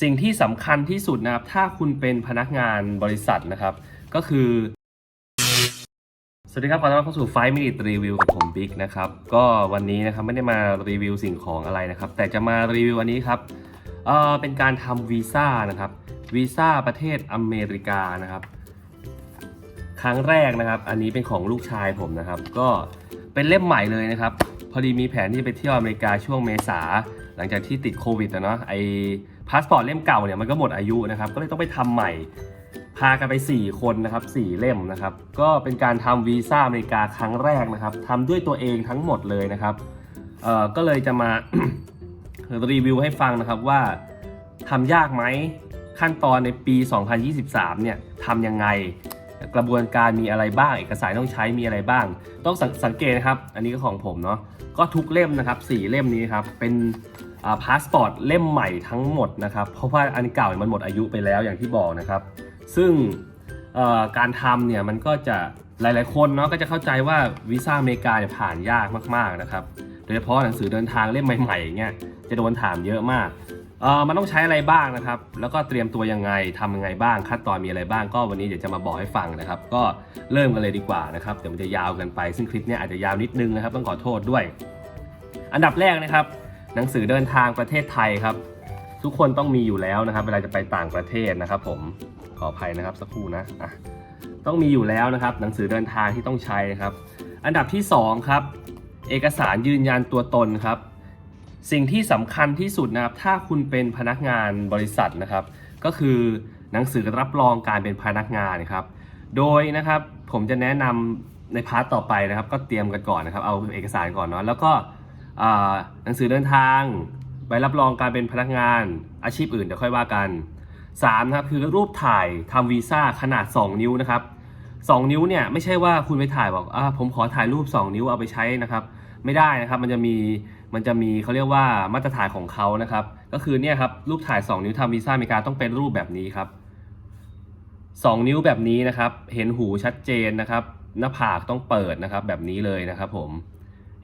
สิ่งที่สำคัญที่สุดนะครับ ถ้าคุณเป็นพนักงานบริษัทนะครับ ก็คือ สวัสดีครับขอต้อนรับเข้าสู่5 Minute Review กับผมบิ๊กนะครับ ก็วันนี้นะครับไม่ได้มารีวิวสิ่งของอะไรนะครับ แต่จะมารีวิววันนี้ครับเอ่อเป็นการทำวีซ่านะครับวีซ่าประเทศอเมริกานะครับ ครั้งแรกนะครับ อันนี้เป็นของลูกชายผมนะครับ ก็เป็นเล่มใหม่เลยนะครับ พอดีมีแผนที่จะไปเที่ยวอเมริกาช่วงเมษา หลังจากที่ติดโควิดนะเนาะไอ พาสปอร์ตเล่มเก่าเนี่ยมันก็หมดอายุนะครับ ก็เลยต้องไปทำใหม่ พากันไป 4 คนนะครับ4เล่มนะครับ ก็เป็นการทำวีซ่าอเมริกาครั้งแรกนะครับทำด้วยตัวเองทั้งหมดเลยนะครับเอ่อก็เลยจะมารีวิวให้ฟังนะครับว่าทำยากไหมขั้นตอนในปี 2023 เนี่ยทำยังไงกระบวนการมีอะไรบ้าง เอกสารต้องใช้มีอะไรบ้าง ต้องสงสังเกตนะครับ อันนี้ก็ของผมเนาะก็ทุกเล่มนะครับสี่เล่มนี้ครับเป็น พาสปอร์ตเล่มใหม่ทั้งหมดนะครับ เพราะว่าอันเก่าเนี่ยมันหมดอายุไปแล้วอย่างที่บอกนะครับ ซึ่งการทำเนี่ยมันก็จะหลาย ๆ คนเนาะก็จะเข้าใจว่าวีซ่าอเมริกาเนี่ยผ่านยากมากๆนะครับ โดยเฉพาะหนังสือเดินทางเล่มใหม่ๆอย่างเงี้ยจะโดนถามเยอะมากเออมันต้องใช้อะไรบ้างนะครับ แล้วก็เตรียมตัวยังไงทำยังไงบ้าง ขั้นตอนมีอะไรบ้าง ก็วันนี้เดี๋ยวจะมาบอกให้ฟังนะครับ ก็เริ่มกันเลยดีกว่านะครับ เดี๋ยวมันจะยาวกินไป ซึ่งคลิปเนี้ยอาจจะยาวนิดนึงนะครับ ต้องขอโทษด้วย อันดับแรกนะครับ หนังสือเดินทางประเทศไทยครับ ทุกคนต้องมีอยู่แล้วนะครับ เวลาจะไปต่างประเทศนะครับ ผมขออภัยนะครับสักครู่นะอะต้องมีอยู่แล้วนะครับ หนังสือเดินทางที่ต้องใช้นะครับ อันดับที่สองครับ เอกสารยืนยันตัวตนครับ สิ่งที่สำคัญที่สุดนะครับ ถ้าคุณเป็นพนักงานบริษัทนะครับ ก็คือหนังสือรับรองการเป็นพนักงานครับ โดยนะครับผมจะแนะนำในพาร์ทต่อไปนะครับ ก็เตรียมกันก่อนนะครับ เอาเอกสารก่อนเนาะแล้วก็ หนังสือเดินทาง ใบรับรองการเป็นพนักงานอาชีพอื่นเดี๋ยวค่อยว่ากัน3นะครับคือรูปถ่ายทำวีซ่าขนาด 2 นิ้วนะครับ 2 นิ้วเนี่ยไม่ใช่ว่าคุณไปถ่ายบอกอ่าผมขอถ่ายรูป 2 นิ้วเอาไปใช้นะครับ ไม่ได้นะครับมันจะมีมันจะมีเขาเรียกว่ามาตรฐานของเขานะครับ ก็คือเนี่ยครับรูปถ่าย 2 นิ้วทำวีซ่าอเมริกาต้องเป็นรูปแบบนี้ครับ 2 นิ้วแบบนี้นะครับ เห็นหูชัดเจนนะครับ หน้าผากต้องเปิดนะครับแบบนี้เลยนะครับผม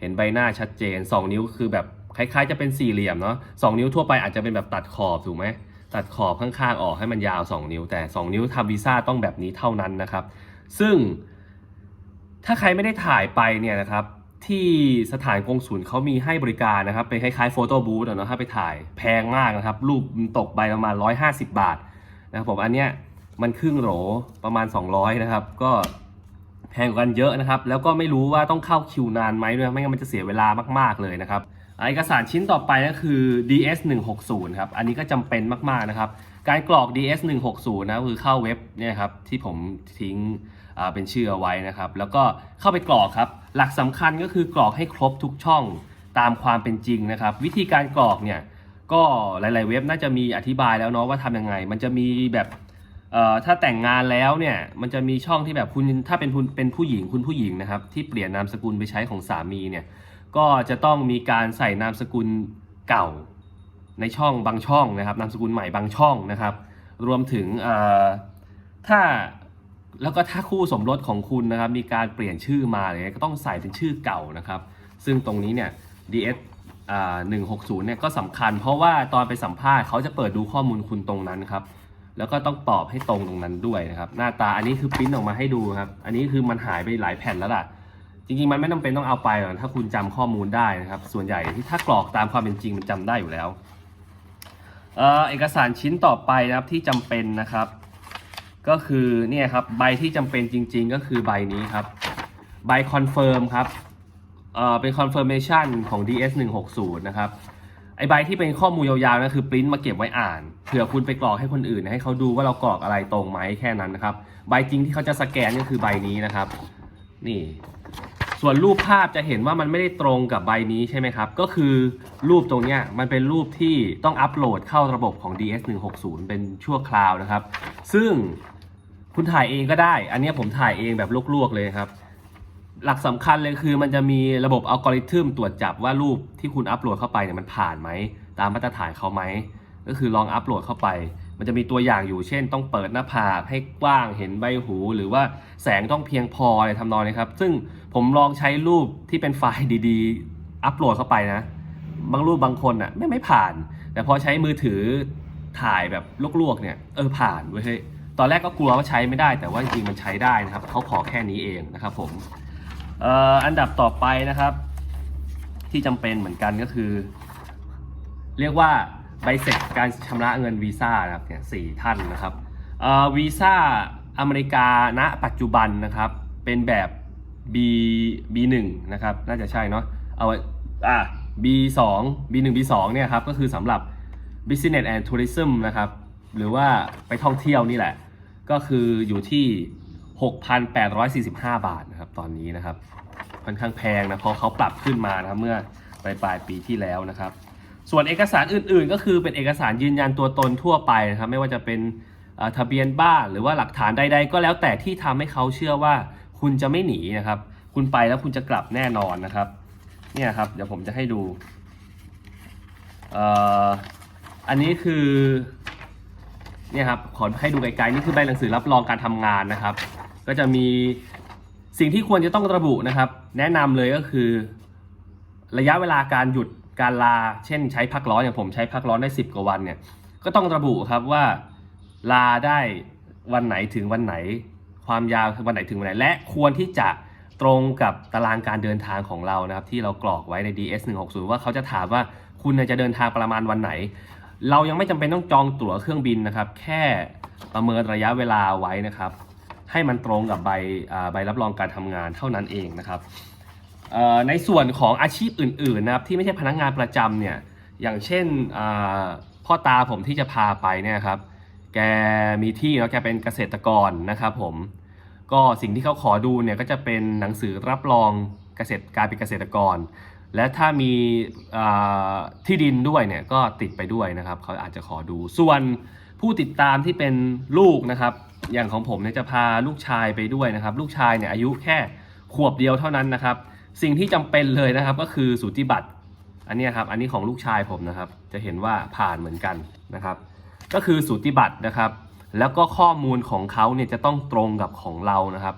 ห็นใบหน้าชัดเจน 2 นิ้วคือแบบคล้ายๆ จะเป็นสี่เหลี่ยมเนาะสนิ้วทั่วไปอาจจะเป็นแบบตัดขอบถูกไหมตัดขอบข้างๆออกให้มันยาว 2 นิ้ว แต่ 2 นิ้วทำวีซ่าต้องแบบนี้เท่านั้นนะครับ ซึ่งถ้าใครไม่ได้ถ่ายไปเนี่ยนะครับที่สถานกงศูนย์เขามีให้บริการนะครับเป็นคล้ายๆโฟโต้บูธเนาะถ้าไปถ่ายแพงมากนะครับ รูปตกใบประมาณ 150 บาทนะครับผมอันเนี้ยมันครึ่งโหลประมาณ 200 นะครับ ก็ แพงกว่ากันเยอะนะครับ แล้วก็ไม่รู้ว่าต้องเข้าคิวนานไหมด้วยไม่งั้นมันจะเสียเวลามาก ๆ เลยนะครับเอกสารชิ้นต่อไปก็คือ DS 160ครับ อันนี้ก็จำเป็นมาก ๆ นะครับ การกรอก DS 160นะคือเข้าเว็บเนี่ยครับที่ผมทิ้งเป็นชื่อเอาไว้นะครับ แล้วก็เข้าไปกรอกครับ หลักสำคัญก็คือกรอกให้ครบทุกช่องตามความเป็นจริงนะครับ วิธีการกรอกเนี่ยก็หลาย ๆ เว็บน่าจะมีอธิบายแล้วเนาะว่าทำยังไง มันจะมีแบบ เอ่อถ้าแต่งงานแล้วเนี่ยมันจะมีช่องที่แบบคุณถ้าเป็นคุณเป็นผู้หญิงคุณผู้หญิงนะครับ ที่เปลี่ยนนามสกุลไปใช้ของสามีเนี่ยก็จะต้องมีการใส่นามสกุลเก่าในช่องบางช่องนะครับนามสกุลใหม่บางช่องนะครับ รวมถึงถ้าแล้วก็ถ้าคู่สมรสของคุณนะครับ มีการเปลี่ยนชื่อมาอะไรก็ต้องใส่เป็นชื่อเก่านะครับ ซึ่งตรงนี้เนี่ย DS อ่า160เนี่ยก็สำคัญ เพราะว่าตอนไปสัมภาษณ์เขาจะเปิดดูข้อมูลคุณตรงนั้นครับ แล้วก็ต้องตอบให้ตรงตรงนั้นด้วยนะครับ หน้าตาอันนี้คือปริ้นออกมาให้ดูครับ อันนี้คือมันหายไปหลายแผ่นแล้วล่ะ จริงๆ มันไม่จำเป็นต้องเอาไปหรอกถ้าคุณจำข้อมูลได้นะครับ ส่วนใหญ่ที่ถ้ากรอกตามความเป็นจริงมันจำได้อยู่แล้ว เออเอกสารชิ้นต่อไปนะครับที่จำเป็นนะครับ ก็คือเนี่ยครับใบที่จำเป็นจริง ๆ ก็คือใบนี้ครับใบคอนเฟิร์มครับเออเป็น confirmation ของ DS 160นะครับ ไอใบที่เป็นข้อมูลยาวๆนั่นคือปริ้นมาเก็บไว้อ่านเผื่อคุณไปกรอกให้คนอื่น ให้เขาดูว่าเรากรอกอะไรตรงไหมแค่นั้นนะครับ ใบจริงที่เขาจะสแกนก็คือใบนี้นะครับ นี่ ส่วนรูปภาพจะเห็นว่ามันไม่ได้ตรงกับใบนี้ใช่ไหมครับ ก็คือรูปตรงเนี้ยมันเป็นรูปที่ต้องอัปโหลดเข้าระบบของ DS 160เป็นชั่วคราวนะครับ ซึ่งคุณถ่ายเองก็ได้ อันนี้ผมถ่ายเองแบบลวกๆเลยครับ หลักสำคัญเลยคือมันจะมีระบบอัลกอริทึมตรวจจับว่ารูปที่คุณอัปโหลดเข้าไปเนี่ยมันผ่านไหม ตามมาตรฐานเขาไหม ก็คือลองอัปโหลดเข้าไป มันจะมีตัวอย่างอยู่เช่น ต้องเปิดหน้าผากให้กว้างเห็นใบหู หรือว่าแสงต้องเพียงพออะไรทำนองนี้ครับ ซึ่งผมลองใช้รูปที่เป็นไฟล์ดีๆ อัปโหลดเข้าไปนะ บางรูปบางคนอะไม่ไม่ผ่าน แต่พอใช้มือถือถ่ายแบบลวกๆเนี่ยเออผ่านเว้ยเฮ้ยตอนแรกก็กลัวว่าใช้ไม่ได้ แต่ว่าจริงๆมันใช้ได้นะครับเขาขอแค่นี้เองนะครับผม อันดับต่อไปนะครับ ที่จำเป็นเหมือนกันก็คือ เรียกว่าใบเสร็จการชำระเงินวีซ่านะครับเนี่ยสี่ท่านนะครับวีซ่าอเมริกาณปัจจุบันนะครับ เป็นแบบ B B1 นะครับ น่าจะใช่เนาะเอาอะ B2 B1 B2 เนี่ยครับก็คือสำหรับ Business and Tourism นะครับ หรือว่าไปท่องเที่ยวนี่แหละ ก็คืออยู่ที่ 6,845 บาทนะครับตอนนี้นะครับค่อนข้างแพงนะเพราะเขาปรับขึ้นมานะครับเมื่อปลายปลายปีที่แล้วนะครับ ส่วนเอกสารอื่นๆ ก็คือเป็นเอกสารยืนยันตัวตนทั่วไปนะครับไม่ว่าจะเป็นทะเบียนบ้านหรือว่าหลักฐานใด ๆ ก็แล้วแต่ที่ทำให้เขาเชื่อว่าคุณจะไม่หนีนะครับ คุณไปแล้วคุณจะกลับแน่นอนนะครับเนี่ยครับเดี๋ยวผมจะให้ดูอันนี้คือเนี่ยครับขอให้ดูไกลๆนี่คือใบหนังสือรับรองการทำงานนะครับ ก็จะมีสิ่งที่ควรจะต้องระบุนะครับ แนะนำเลยก็คือ ระยะเวลาการหยุดการลา เช่น ใช้พักร้อนอย่างผมใช้พักร้อนได้ 10 กว่าวันเนี่ยก็ต้องระบุครับว่าลาได้วันไหนถึงวันไหน ความยาววันไหนถึงวันไหน และควรที่จะตรงกับตารางการเดินทางของเรานะครับที่เรากรอกไว้ใน DS 160ว่าเขาจะถามว่าคุณจะเดินทางประมาณวันไหน เรายังไม่จำเป็นต้องจองตั๋วเครื่องบินนะครับ แค่ประเมินระยะเวลาไว้นะครับ ให้มันตรงกับใบใบรับรองการทำงานเท่านั้นเองนะครับในส่วนของอาชีพอื่นๆนะครับที่ไม่ใช่พนักงานประจำเนี่ยอย่างเช่นพ่อตาผมที่จะพาไปเนี่ยครับแกมีที่แล้วแกเป็นเกษตรกรนะครับผมก็สิ่งที่เขาขอดูเนี่ยก็จะเป็นหนังสือรับรองเกษตรการเป็นเกษตรกร และถ้ามีที่ดินด้วยเนี่ยก็ติดไปด้วยนะครับเขาอาจจะขอดูส่วนผู้ติดตามที่เป็นลูกนะครับ อย่างของผมเนี่ยจะพาลูกชายไปด้วยนะครับ ลูกชายเนี่ยอายุแค่ขวบเดียวเท่านั้นนะครับ สิ่งที่จำเป็นเลยนะครับก็คือสูติบัตรอันนี้ครับอันนี้ของลูกชายผมนะครับ จะเห็นว่าผ่านเหมือนกันนะครับ ก็คือสูติบัตรนะครับ แล้วก็ข้อมูลของเขาเนี่ยจะต้องตรงกับของเรานะครับ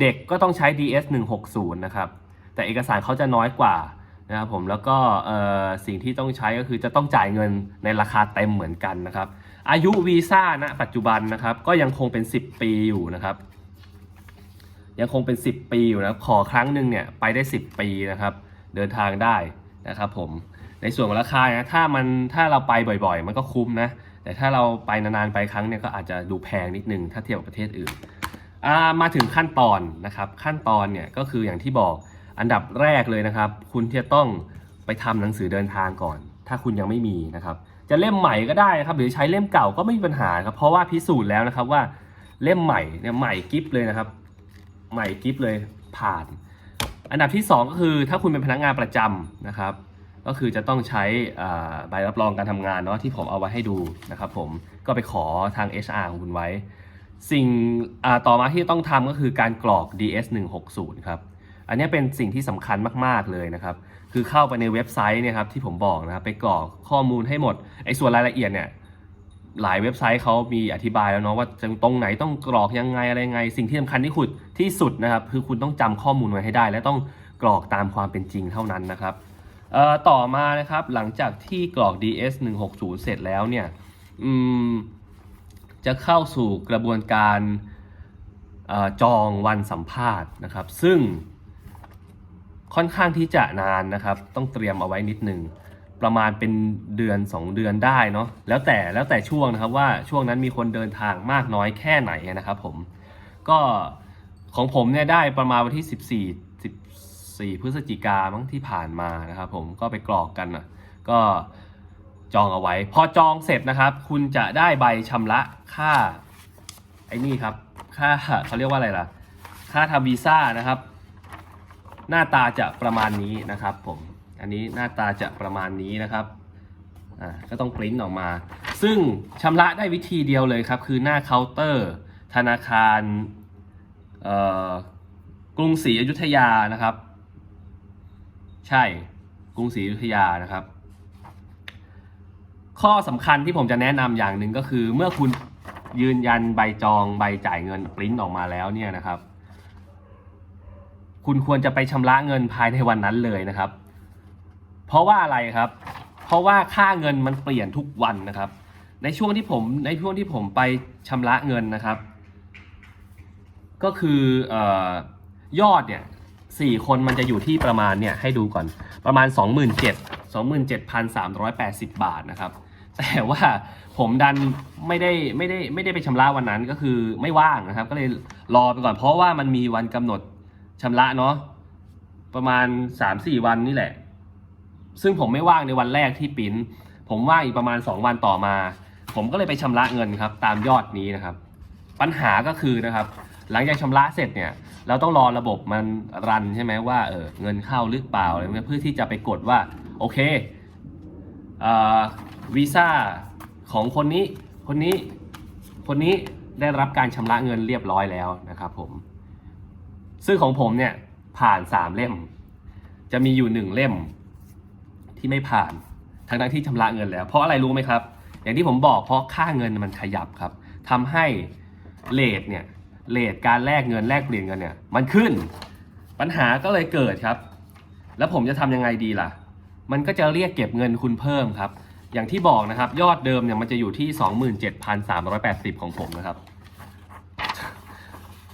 เด็กก็ต้องใช้ DS 160นะครับ แต่เอกสารเขาจะน้อยกว่านะครับผมแล้วก็สิ่งที่ต้องใช้ก็คือจะต้องจ่ายเงินในราคาเต็มเหมือนกันนะครับ อายุวีซ่าณปัจจุบันนะครับ ก็ยังคงเป็น 10 ปีอยู่นะครับ ยังคงเป็น 10 ปีอยู่นะขอครั้งหนึ่งเนี่ยไปได้ 10 ปีนะครับ เดินทางได้นะครับผมในส่วนของราคานะถ้ามันถ้าเราไปบ่อยๆ มันก็คุ้มนะ แต่ถ้าเราไปนานๆไปครั้งเนี่ยก็อาจจะดูแพงนิดนึงถ้าเทียบกับประเทศอื่นมาถึงขั้นตอนนะครับ ขั้นตอนเนี่ยก็คืออย่างที่บอกอันดับแรกเลยนะครับ คุณจะต้องไปทำหนังสือเดินทางก่อน ถ้าคุณยังไม่มีนะครับ จะเล่มใหม่ก็ได้นะครับหรือใช้เล่มเก่าก็ไม่มีปัญหาครับเพราะว่าพิสูจน์แล้วนะครับว่าเล่มใหม่เนี่ยใหม่กิฟเลยนะครับ ใหม่กิฟเลยผ่าน อันดับที่ 2 ก็คือถ้าคุณเป็นพนักงานประจำนะครับ ก็คือจะต้องใช้ใบรับรองการทำงานเนาะที่ผมเอาไว้ให้ดูนะครับผมก็ไปขอทาง HR ของคุณไว้ สิ่งต่อมาที่ต้องทำก็คือการกรอก DS 160ครับอันนี้เป็นสิ่งที่สำคัญมาก ๆ เลยนะครับ คือเข้าไปในเว็บไซต์เนี่ยครับที่ผมบอกนะครับไปกรอกข้อมูลให้หมดไอ้ส่วนรายละเอียดเนี่ยหลายเว็บไซต์เขามีอธิบายแล้วเนาะว่าจะตรงไหนต้องกรอกยังไงอะไรยังไง สิ่งที่สำคัญที่สุดที่สุดนะครับคือคุณต้องจำข้อมูลไว้ให้ได้ และต้องกรอกตามความเป็นจริงเท่านั้นนะครับต่อมานะครับหลังจากที่กรอก DS 160เสร็จแล้วเนี่ยจะเข้าสู่กระบวนการอจองวันสัมภาษณ์นะครับ ซึ่ง ค่อนข้างที่จะนานนะครับ ต้องเตรียมเอาไว้นิดนึงประมาณเป็นเดือน 2 เดือนได้เนาะแล้วแต่แล้วแต่ช่วงนะครับว่าช่วงนั้นมีคนเดินทางมากน้อยแค่ไหนนะครับ ผมก็ของผมเนี่ยได้ประมาณวันที่ 14 14 พฤศจิกามั้งที่ผ่านมานะครับผมก็ไปกรอกกันนะก็จองเอาไว้ พอจองเสร็จนะครับ คุณจะได้ใบชำระค่าไอ้นี่ครับ ค่าเขาเรียกว่าอะไรล่ะ ค่าทำวีซ่านะครับ หน้าตาจะประมาณนี้นะครับผมอันนี้หน้าตาจะประมาณนี้นะครับอ่าก็ต้องปริ้นออกมา ซึ่งชำระได้วิธีเดียวเลยครับ คือหน้าเคาน์เตอร์ ธนาคารกรุงศรีอยุธยานะครับ ใช่กรุงศรีอยุธยานะครับ ข้อสำคัญที่ผมจะแนะนำอย่างหนึ่งก็คือเมื่อคุณยืนยันใบจองใบจ่ายเงินปริ้นออกมาแล้วเนี่ยนะครับ คุณควรจะไปชำระเงินภายในวันนั้นเลยนะครับ เพราะว่าอะไรครับ เพราะว่าค่าเงินมันเปลี่ยนทุกวันนะครับ ในช่วงที่ผมในช่วงที่ผมไปชำระเงินนะครับ ก็คืออยอดเนี่ยสี่คนมันจะอยู่ที่ประมาณเนี่ยให้ดูก่อนประมาณ 2 7 27,380 บาทนะครับ แต่ว่าผมดันไม่ได้ไม่ได้ไม่ได้ไปชำระวันนั้นก็คือไม่ว่างนะครับ ก็เลยรอไปก่อนเพราะว่ามันมีวันกำหนด ชำระเนาะประมาณ 3-4 วันนี่แหละ ซึ่งผมไม่ว่างในวันแรกที่ปริ้นผมว่างอีกประมาณ 2 วันต่อมา ผมก็เลยไปชำระเงินครับ ตามยอดนี้นะครับ ปัญหาก็คือนะครับ หลังจากชำระเสร็จเนี่ย เราต้องรอระบบมันรันใช่ไหมว่าเออเงินเข้าหรือเปล่าอะไรเงี้ยเพื่อที่จะไปกดว่าโอเควีซ่าของคนนี้คนนี้คนนี้ได้รับการชำระเงินเรียบร้อยแล้วนะครับผม ซึ่งของผมเนี่ยผ่านสามเล่ม จะมีอยู่หนึ่งเล่มที่ไม่ผ่านทั้งทั้งที่ชำระเงินแล้ว เพราะอะไรรู้ไหมครับ อย่างที่ผมบอกเพราะค่าเงินมันขยับครับทำให้เลทเนี่ยเลทการแลกเงินแลกเปลี่ยนเงินเนี่ยมันขึ้น ปัญหาก็เลยเกิดครับ แล้วผมจะทำยังไงดีล่ะ มันก็จะเรียกเก็บเงินคุณเพิ่มครับ อย่างที่บอกนะครับ ยอดเดิมเนี่ยมันจะอยู่ที่ 27,380 ของผมนะครับ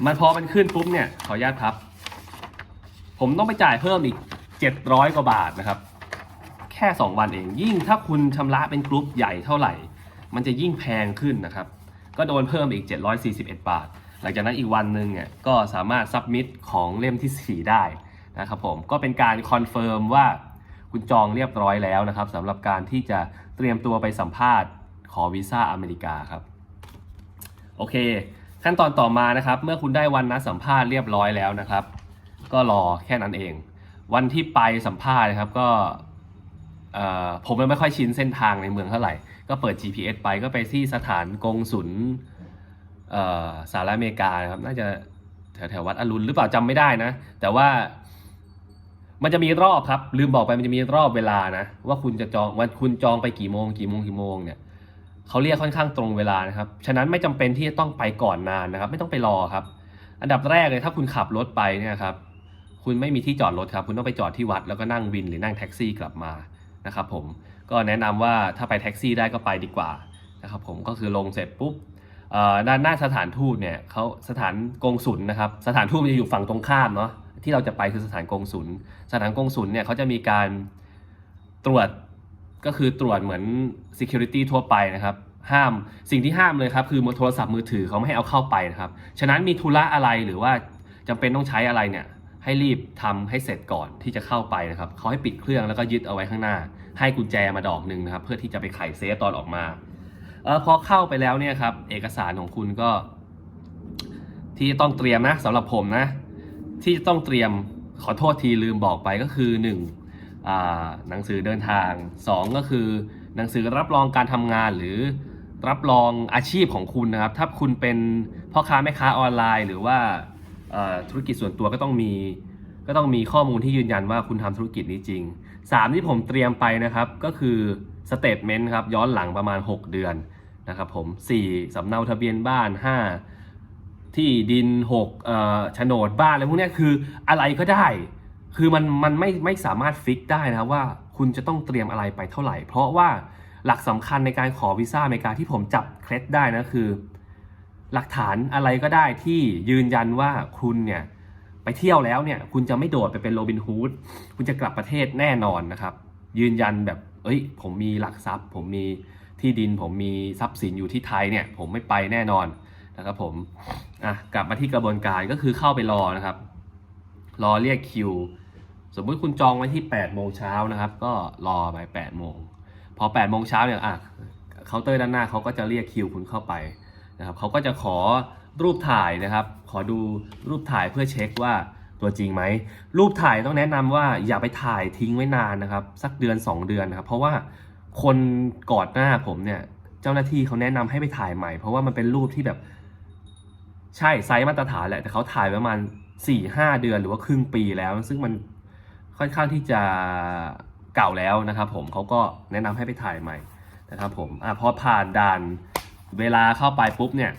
มันพอมันขึ้นปุ๊บเนี่ยขออนุญาตครับ ผมต้องไปจ่ายเพิ่มอีก 700 กว่าบาทนะครับ แค่ 2 วันเอง ยิ่งถ้าคุณชำระเป็นกรุ๊ปใหญ่เท่าไหร่ มันจะยิ่งแพงขึ้นนะครับ ก็โดนเพิ่มอีก 741 บาท หลังจากนั้นอีกวันหนึ่งเนี่ยก็สามารถซับมิดของเล่มที่ 4 ได้นะครับผมก็เป็นการคอนเฟิร์มว่าคุณจองเรียบร้อยแล้วนะครับสำหรับการที่จะเตรียมตัวไปสัมภาษณ์ขอวีซ่าอเมริกาครับ โอเค ขั้นตอนต่อมานะครับ เมื่อคุณได้วันนัดสัมภาษณ์เรียบร้อยแล้วนะครับ ก็รอแค่นั้นเอง วันที่ไปสัมภาษณ์นะครับก็ผมไม่ค่อยชินเส้นทางในเมืองเท่าไหร่ ก็เปิด GPS ไปก็ไปที่สถานกงศุลสหรัฐอเมริกานะครับ น่าจะแถวแถววัดอรุณหรือเปล่าจำไม่ได้นะ แต่ว่ามันจะมีรอบครับ ลืมบอกไปมันจะมีรอบเวลานะ ว่าคุณจะจองวันคุณจองไปกี่โมง กี่โมงกี่โมงเนี่ย เขาเรียกค่อนข้างตรงเวลานะครับ ฉะนั้นไม่จำเป็นที่จะต้องไปก่อนนานนะครับ ไม่ต้องไปรอครับ อันดับแรกเลยถ้าคุณขับรถไปเนี่ยครับ คุณไม่มีที่จอดรถครับ คุณต้องไปจอดที่วัดแล้วก็นั่งวินหรือนั่งแท็กซี่กลับมานะครับผม ก็แนะนำว่าถ้าไปแท็กซี่ได้ก็ไปดีกว่านะครับผม ก็คือลงเสร็จปุ๊บเอ่อด้านหน้าสถานทูตเนี่ยเขาสถานกงศุลนะครับ สถานทูตมันจะอยู่ฝั่งตรงข้ามเนาะ ที่เราจะไปคือสถานกงศุล สถานกงศุลเนี่ยเขาจะมีการตรวจ ก็คือตรวจเหมือน security ทั่วไปนะครับห้ามสิ่งที่ห้ามเลยครับคือโทรศัพท์มือถือเขาไม่ให้เอาเข้าไปนะครับ ฉะนั้นมีธุระอะไรหรือว่าจำเป็นต้องใช้อะไรเนี่ยให้รีบทำให้เสร็จก่อนที่จะเข้าไปนะครับเขาให้ปิดเครื่องแล้วก็ยึดเอาไว้ข้างหน้า ให้กุญแจมาดอกหนึ่งนะครับ เพื่อที่จะไปไขเซฟตอนออกมาเออพอเข้าไปแล้วเนี่ยครับ เอกสารของคุณก็ ที่ต้องเตรียมนะสำหรับผมนะ ที่ต้องเตรียมขอโทษทีลืมบอกไปก็คือ1อ่า หนังสือเดินทาง 2 ก็คือหนังสือรับรองการทำงานหรือรับรองอาชีพของคุณนะครับ ถ้าคุณเป็นพ่อค้าแม่ค้าออนไลน์ หรือว่าธุรกิจส่วนตัวก็ต้องมีก็ต้องมีข้อมูลที่ยืนยันว่าคุณทำธุรกิจนี้จริง 3 ที่ผมเตรียมไปนะครับก็คือสเตทเมนต์ครับย้อนหลังประมาณ 6 เดือนนะครับผม 4สำเนาทะเบียนบ้าน 5 ที่ดิน6เอ่อโฉนดบ้านอะไรพวกนี้คืออะไรก็ได้ คือมันมันไม่ไม่สามารถฟิกได้นะว่าคุณจะต้องเตรียมอะไรไปเท่าไหร่ เพราะว่าหลักสำคัญในการขอวีซ่าอเมริกาที่ผมจับเคล็ดได้นะคือ หลักฐานอะไรก็ได้ที่ยืนยันว่าคุณเนี่ยไปเที่ยวแล้วเนี่ย คุณจะไม่โดดไปเป็นโรบินฮูดคุณจะกลับประเทศแน่นอนนะครับ ยืนยันแบบ เอ้ย ผมมีหลักทรัพย์ ผมมีที่ดิน ผมมีทรัพย์สินอยู่ที่ไทยเนี่ย ผมไม่ไปแน่นอนนะครับผมอะกลับมาที่กระบวนการก็คือเข้าไปรอนะครับ รอเรียกคิว สมมุติคุณจองไว้ที่8โมงเช้านะครับ ก็รอไป8โมงพอ8โมงเช้าเนี่ยอะเคาน์เตอร์ด้านหน้าเขาก็จะเรียกคิวคุณเข้าไปนะครับเขาก็จะขอรูปถ่ายนะครับ ขอดูรูปถ่ายเพื่อเช็คว่าตัวจริงไหม รูปถ่ายต้องแนะนำว่าอย่าไปถ่ายทิ้งไว้นานนะครับ สักเดือน 2 เดือนนะครับ เพราะว่าคนกอนหน้าผมเนี่ย เจ้าหน้าที่เขาแนะนำให้ไปถ่ายใหม่ เพราะว่ามันเป็นรูปที่แบบใช่ไซส์มาตรฐานแหละแต่เขาถ่ายประมาณ4ี่ห้าเดือนหรือว่าครึ่งปีแล้ว ซึ่งมัน ค่อนข้างที่จะเก่าแล้วนะครับ ผมเขาก็แนะนำให้ไปถ่ายใหม่นะครับ ผมอะพอผ่านด่านเวลาเข้าไปปุ๊บเนี่ย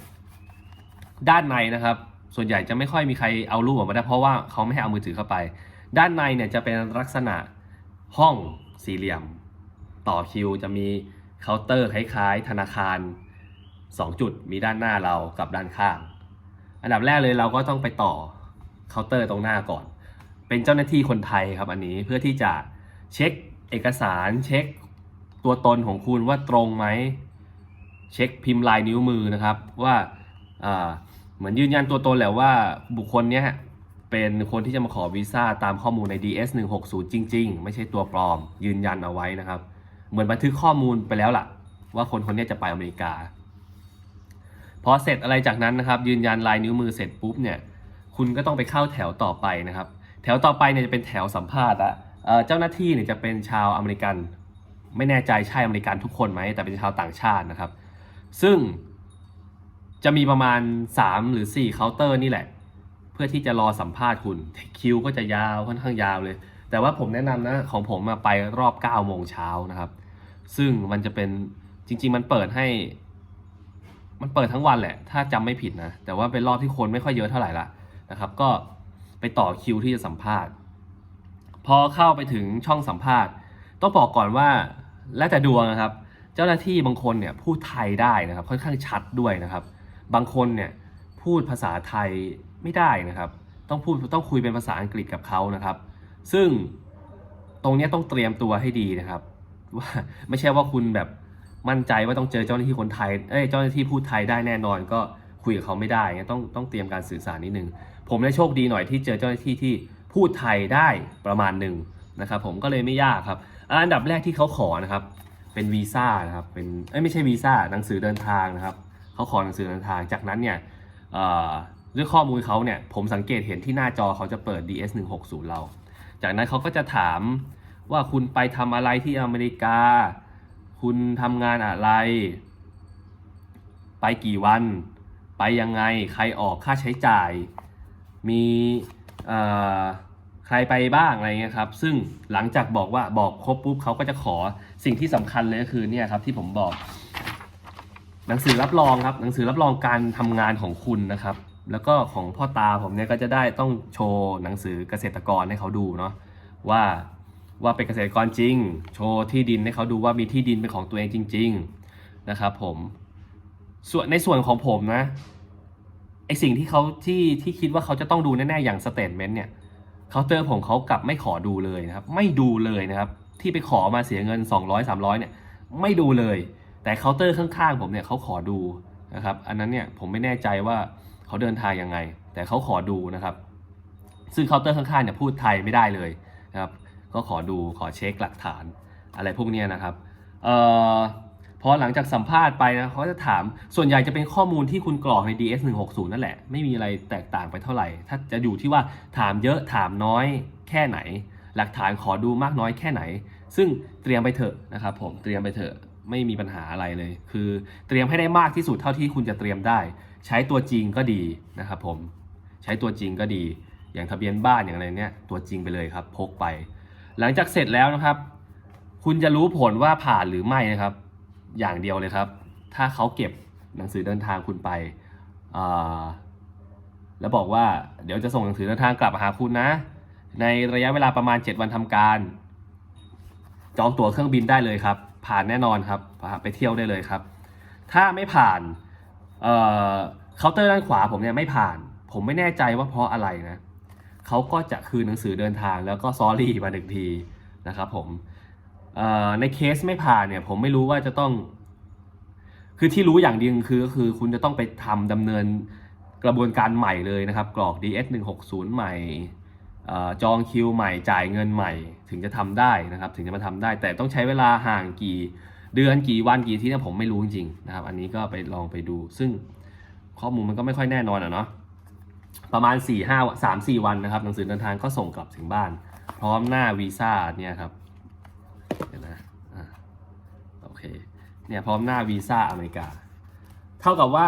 ด้านในนะครับ ส่วนใหญ่จะไม่ค่อยมีใครเอารูปออกมาได้เพราะว่าเขาไม่ให้เอามือถือเข้าไป ด้านในเนี่ยจะเป็นลักษณะห้องสี่เหลี่ยม ต่อคิวจะมีเคาน์เตอร์คล้ายๆ ธนาคาร 2 จุดมีด้านหน้าเรากับด้านข้าง อันดับแรกเลยเราก็ต้องไปต่อเคาน์เตอร์ตรงหน้าก่อน เป็นเจ้าหน้าที่คนไทยครับอันนี้เพื่อที่จะเช็คเอกสารเช็คตัวตนของคุณว่าตรงไหมเช็คพิมพ์ลายนิ้วมือนะครับว่าเหมือนยืนยันตัวตนแหละว่าบุคคลเนี้ยเป็นคนที่จะมาขอวีซ่าตามข้อมูลใน DS 160จริง ๆ ไม่ใช่ตัวปลอม ยืนยันเอาไว้นะครับ เหมือนบันทึกข้อมูลไปแล้วล่ะ ว่าคนคนนี้จะไปอเมริกา พอเสร็จอะไรจากนั้นนะครับ ยืนยันลายนิ้วมือเสร็จปุ๊บเนี่ย คุณก็ต้องไปเข้าแถวต่อไปนะครับ แถวต่อไปเนี่ยจะเป็นแถวสัมภาษณ์อะเอ่อเจ้าหน้าที่เนี่ยจะเป็นชาวอเมริกัน ไม่แน่ใจใช่อเมริกันทุกคนไหมแต่เป็นชาวต่างชาตินะครับ ซึ่งจะมีประมาณ 3 หรือ 4 เคาน์เตอร์นี่แหละ เพื่อที่จะรอสัมภาษณ์คุณคิวก็จะยาวค่อนข้างยาวเลย แต่ว่าผมแนะนำนะของผมมาไปรอบ9โมงเช้านะครับ ซึ่งมันจะเป็นจริง ๆ มันเปิดให้ มันเปิดทั้งวันแหละ ถ้าจำไม่ผิดนะ แต่ว่าเป็นรอบที่คนไม่ค่อยเยอะเท่าไหร่ละนะครับ ก็ ไปต่อคิวที่จะสัมภาษณ์ พอเข้าไปถึงช่องสัมภาษณ์ ต้องบอกก่อนว่าแล้วแต่ดวงนะครับ เจ้าหน้าที่บางคนเนี่ยพูดไทยได้นะครับ ค่อนข้างชัดด้วยนะครับ บางคนเนี่ยพูดภาษาไทยไม่ได้นะครับ ต้องพูดต้องคุยเป็นภาษาอังกฤษกับเขานะครับ ซึ่งตรงนี้ต้องเตรียมตัวให้ดีนะครับ ว่าไม่ใช่ว่าคุณแบบมั่นใจว่าต้องเจอเจ้าหน้าที่คนไทยเอ้ยเจ้าหน้าที่พูดไทยได้แน่นอน ก็คุยกับเขาไม่ได้ต้องต้องเตรียมการสื่อสารนิดนึง ผมได้โชคดีหน่อยที่เจอเจ้าหน้าที่ที่พูดไทยได้ประมาณหนึ่งนะครับผมก็เลยไม่ยากครับ อันดับแรกที่เขาขอนะครับ เป็นวีซ่านะครับเป็นไม่ใช่วีซ่าหนังสือเดินทางนะครับเขาขอหนังสือเดินทางจากนั้นเนี่ยด้วยข้อมูลเขาเนี่ยผมสังเกตเห็นที่หน้าจอเขาจะเปิด DS 160เรา จากนั้นเขาก็จะถามว่าคุณไปทำอะไรที่อเมริกา คุณทำงานอะไร ไปกี่วัน ไปยังไง ใครออกค่าใช้จ่าย มีใครไปบ้างอะไรเงี้ยครับ ซึ่งหลังจากบอกว่าบอกครบปุ๊บเขาก็จะขอสิ่งที่สำคัญเลยก็คือเนี่ยครับที่ผมบอก หนังสือรับรองครับ หนังสือรับรองการทำงานของคุณนะครับ แล้วก็ของพ่อตาผมเนี่ยก็จะได้ต้องโชว์หนังสือเกษตรกรให้เขาดูเนาะว่าว่าเป็นเกษตรกรจริง โชว์ที่ดินให้เขาดูว่ามีที่ดินเป็นของตัวเองจริง ๆ นะครับ ผมส่วนในส่วนของผมนะ ไอสิ่งที่เขาที่ที่คิดว่าเขาจะต้องดูแน่ๆอย่างสเตทเมนต์เนี่ยเคาน์เตอร์ผมเขากลับไม่ขอดูเลยนะครับ ไม่ดูเลยนะครับ ที่ไปขอมาเสียเงิน 200 300เนี่ยไม่ดูเลย แต่เคาน์เตอร์ข้างๆผมเนี่ยเขาขอดูนะครับ อันนั้นเนี่ยผมไม่แน่ใจว่าเขาเดินทางยังไง แต่เขาขอดูนะครับ ซึ่งเคาน์เตอร์ข้างๆเนี่ยพูดไทยไม่ได้เลยนะครับ ก็ขอดูขอเช็คหลักฐานอะไรพวกเนี้ยนะครับ เอ่อ อหลังจากสัมภาษณ์ไปนะเขาจะถามส่วนใหญ่จะเป็นข้อมูลที่คุณกรอกใน DS 160นั่นแหละ ไม่มีอะไรแตกต่างไปเท่าไหร่ ถ้าจะอยู่ที่ว่าถามเยอะถามน้อยแค่ไหน หลักฐานขอดูมากน้อยแค่ไหน ซึ่งเตรียมไปเถอะนะครับผมเตรียมไปเถอะไม่มีปัญหาอะไรเลย คือเตรียมให้ได้มากที่สุดเท่าที่คุณจะเตรียมได้ ใช้ตัวจริงก็ดีนะครับผมใช้ตัวจริงก็ดี อย่างทะเบียนบ้านอย่างอะไรเนี้ยตัวจริงไปเลยครับพกไป หลังจากเสร็จแล้วนะครับ คุณจะรู้ผลว่าผ่านหรือไม่นะครับ อย่างเดียวเลยครับ ถ้าเขาเก็บหนังสือเดินทางคุณไป แล้วบอกว่าเดี๋ยวจะส่งหนังสือเดินทางกลับมาหาคุณนะ ในระยะเวลาประมาณ 7 วันทำการ จองตั๋วเครื่องบินได้เลยครับ ผ่านแน่นอนครับไปเที่ยวได้เลยครับ ถ้าไม่ผ่านเเคาน์เตอร์ด้านขวาผมเนี่ยไม่ผ่าน ผมไม่แน่ใจว่าเพราะอะไรนะเขาก็จะคืนหนังสือเดินทางแล้วก็ซอรี่มาหนึ่งทีนะครับผม ในเคสไม่ผ่านเนี่ยผมไม่รู้ว่าจะต้อง คือที่รู้อย่างเดียวคือก็คือคุณจะต้องไปทำดำเนินกระบวนการใหม่เลยนะครับ กรอก DS 160ใหม่เอ่จองคิวใหม่จ่ายเงินใหม่ ถึงจะทำได้นะครับ ถึงจะมาทำได้ แต่ต้องใช้เวลาห่างกี่เดือนกี่วันกี่ที่นะผมไม่รู้จริงๆนะครับ อันนี้ก็ไปลองไปดู ซึ่งข้อมูลมันก็ไม่ค่อยแน่นอนอะเนาะประมาณ4ี่ห้าสามสี่วันนะครับหนังสือเดินทางก็ส่งกลับถึงบ้าน พร้อมหน้าวีซ่าเนี่ยครับเดี๋ยวนะอะโอเค เนี่ยพร้อมหน้าวีซ่าอเมริกา เท่ากับว่า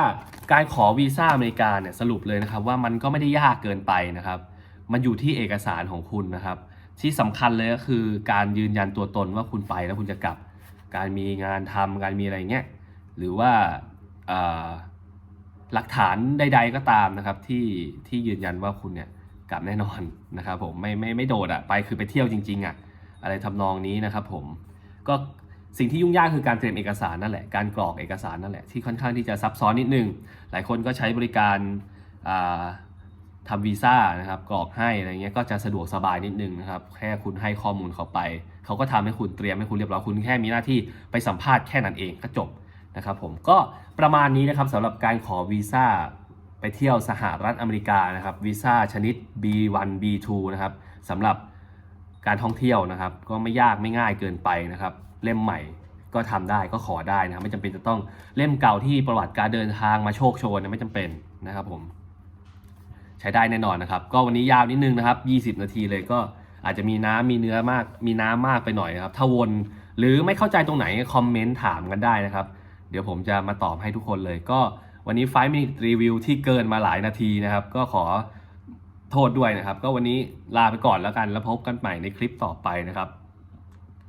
การขอวีซ่าอเมริกาเนี่ยสรุปเลยนะครับว่ามันก็ไม่ได้ยากเกินไปนะครับ มันอยู่ที่เอกสารของคุณนะครับ ที่สำคัญเลยก็คือการยืนยันตัวตนว่าคุณไปแล้วคุณจะกลับ การมีงานทำการมีอะไรเงี้ยหรือว่าหลักฐานใด ๆก็ตามนะครับที่ที่ยืนยันว่าคุณเนี่ยกลับแน่นอนนะครับผมไม่ไม่ไม่โดดอะไปคือไปเที่ยวจริงๆอะอะไรทำนองนี้นะครับผมก็ สิ่งที่ยุ่งยากคือการเตรียมเอกสารนั่นแหละ การกรอกเอกสารนั่นแหละที่ค่อนข้างที่จะซับซ้อนนิดนึง หลายคนก็ใช้บริการาทำวีซ่านะครับกรอกให้อะไรเงี้ยก็จะสะดวกสบายนิดนึงนะครับแค่คุณให้ข้อมูลเขาไป เขาก็ทำให้คุณเตรียมให้คุณเรียบร้อยคุณแค่มีหน้าที่ไปสัมภาษณ์แค่นั้นเองก็จบนะครับผมก็ประมาณนี้นะครับสำหรับการขอวีซ่าไปเที่ยวสหรัฐอเมริกานะครับวีซ่าชนิด B1 B2 นะครับสำหรับการท่องเที่ยวนะครับ ก็ไม่ยากไม่ง่ายเกินไปนะครับ เล่มใหม่ก็ทำได้ก็ขอได้นะครับไม่จำเป็นจะต้องเล่มเก่าที่ประวัติการเดินทางมาโชคโชนนี่ยไม่จำเป็นนะครับผม ใช้ได้แน่นอนนะครับ ก็วันนี้ยาวนิดนึงนะครับ 20 นาทีเลยก็อาจจะมีน้ำมีเนื้อมาก มีน้ำมากไปหน่อยนะครับ ถ้าวนหรือไม่เข้าใจตรงไหนคอมเมนต์ถามกันได้นะครับ เดี๋ยวผมจะมาตอบให้ทุกคนเลยก็วันนี้5 minute review ที่เกินมาหลายนาทีนะครับ ก็ขอโทษด้วยนะครับ ก็วันนี้ลาไปก่อนแล้วกันแล้วพบกันใหม่ในคลิปต่อไปนะครับ